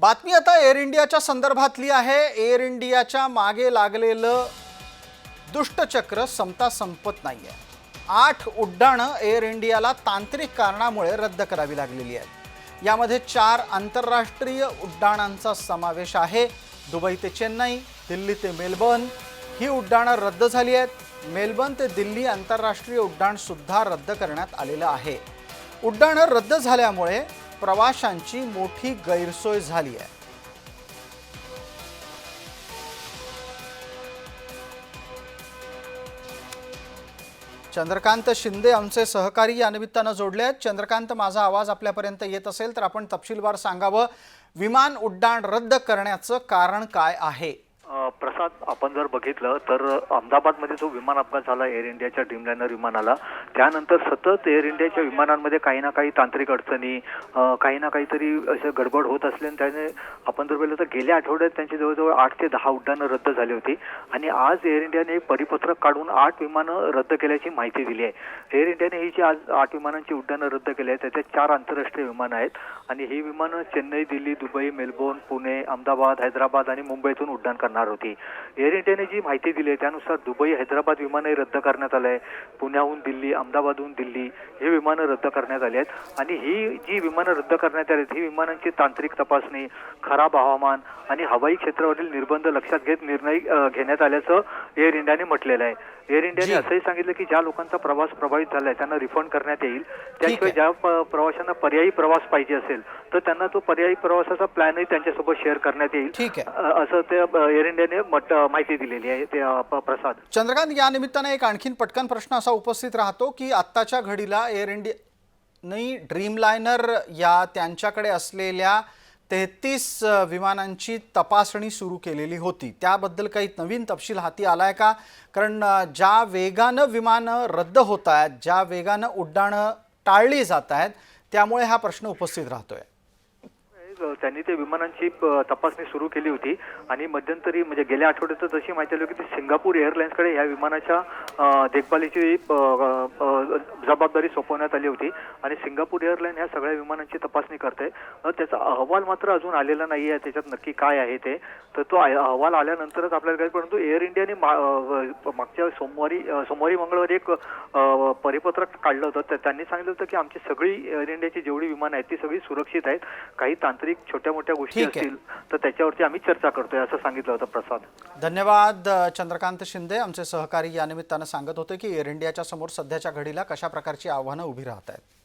बातमी आता एअर इंडियाच्या संदर्भातली आहे. एअर इंडियाच्या मागे लागलेलं दुष्टचक्र संपता संपत नाही आहे आठ उड्डाणं एअर इंडियाला तांत्रिक कारणामुळे रद्द करावी लागलेली आहेत. यामध्ये चार आंतरराष्ट्रीय उड्डाणांचा समावेश आहे. दुबई ते चेन्नई दिल्ली ते मेलबर्न. ही उड्डाणं रद्द झाली आहेत. मेलबर्न ते दिल्ली आंतरराष्ट्रीय उड्डाणसुद्धा रद्द करण्यात आलेलं आहे. उड्डाणं रद्द झाल्यामुळे प्रवाशांची मोठी गैरसोय झाली आहे. चंद्रकांत शिंदे आमचे सहकारी या निमित्तानं जोडले आहेत. चंद्रकांत माझा आवाज आपल्यापर्यंत येत असेल तर आपण तपशीलवार सांगावं. विमान उड्डाण रद्द करण्याचं कारण काय आहे? प्रसाद आपण जर बघितलं तर अहमदाबादमध्ये जो विमान अपघात झाला एअर इंडियाच्या ड्रीमलायनर विमानाला त्यानंतर सतत एअर इंडियाच्या विमानांमध्ये काही ना काही तांत्रिक अडचणी काही ना काहीतरी असं गडबड होत असल्याने त्याने आपण जर बोललं तर गेल्या आठवड्यात त्यांची जवळजवळ आठ ते दहा उड्डाणं रद्द झाली होती. आणि आज एअर इंडियाने एक परिपत्रक काढून आठ विमानं रद्द केल्याची माहिती दिली आहे. एअर इंडियाने ही जी आज आठ विमानांची उड्डाणं रद्द केली आहेत त्याच्यात चार आंतरराष्ट्रीय विमानं आहेत. आणि ही विमानं चेन्नई दिल्ली दुबई मेलबोर्न पुणे अहमदाबाद हैदराबाद आणि मुंबईतून उड्डाण करणार होती. एअर इंडियाने जी माहिती दिली आहे त्यानुसार दुबई हैदराबाद विमानही रद्द करण्यात आलं आहे पुण्याहून दिल्ली अहमदाबादहून दिल्ली हे विमानं रद्द करण्यात आली आहेत. आणि ही जी विमानं रद्द करण्यात आली आहेत ही विमानांची तांत्रिक तपासणी खराब हवामान आणि हवाई क्षेत्रावरील निर्बंध लक्षात घेत निर्णय घेण्यात आल्याचं एअर इंडियाने म्हटलेलं आहे. एअर इंडियाने. असंही सांगितलं की ज्या लोकांचा प्रवास प्रभावित झालाय त्यांना रिफंड करण्यात येईल. त्याशिवाय आहे. ज्या प्रवाशांना पर्यायी प्रवास पाहिजे असेल तर त्यांना तो पर्यायी प्रवासाचा प्लॅनही त्यांच्यासोबत शेअर करण्यात येईल. आहे. असं ते एअर इंडियाने मट- माहिती दिलेली आहे ते प्रसाद. चंद्रकांत या निमित्ताने एक आणखीन पटकन प्रश्न असा उपस्थित राहतो की आत्ताच्या घडीला एअर इंडिया नाही ड्रीमलायनर या त्यांच्याकडे असलेल्या तेहतीस विमानांची तपासणी सुरू केलेली होती. त्याबद्दल काही नवीन तपशील हाती आलाय का? कारण ज्या वेगानं विमानं रद्द होत आहेत ज्या वेगानं उड्डाणं टाळली जात आहेत त्यामुळे हा प्रश्न उपस्थित राहतोय. त्यांनी ते विमानांची तपासणी सुरू केली होती. आणि मध्यंतरी म्हणजे गेल्या आठवड्यात तर तशी माहिती आली होती की सिंगापूर एअरलाइन्सकडे या विमानाच्या देखभालीची जबाबदारी सोपवण्यात आली होती. आणि सिंगापूर एअरलाईन ह्या सगळ्या विमानांची तपासणी करते त्याचा अहवाल मात्र अजून आलेला नाही आहे. त्याच्यात नक्की काय आहे ते. तर तो अहवाल आल्यानंतरच आपल्याला कळेल परंतु एअर इंडियाने मागच्या सोमवारी सोमवारी मंगळवारी एक परिपत्रक काढलं होतं. तर त्यांनी सांगितलं होतं की आमची सगळी एअर इंडियाची जेवढी विमानं आहेत ती सगळी सुरक्षित आहेत. काही तांत्रिक छोट्या मोठ्या गोष्टी. असतील तर त्याच्यावरती आम्ही चर्चा करतोय असं सांगितलं होतं प्रसाद. धन्यवाद चंद्रकांत शिंदे. आमचे सहकारी या निमित्तानं सांगत होते की एअर इंडियाच्या समोर सध्याच्या घडीला कशा प्रकारची आव्हानं उभी राहत आहेत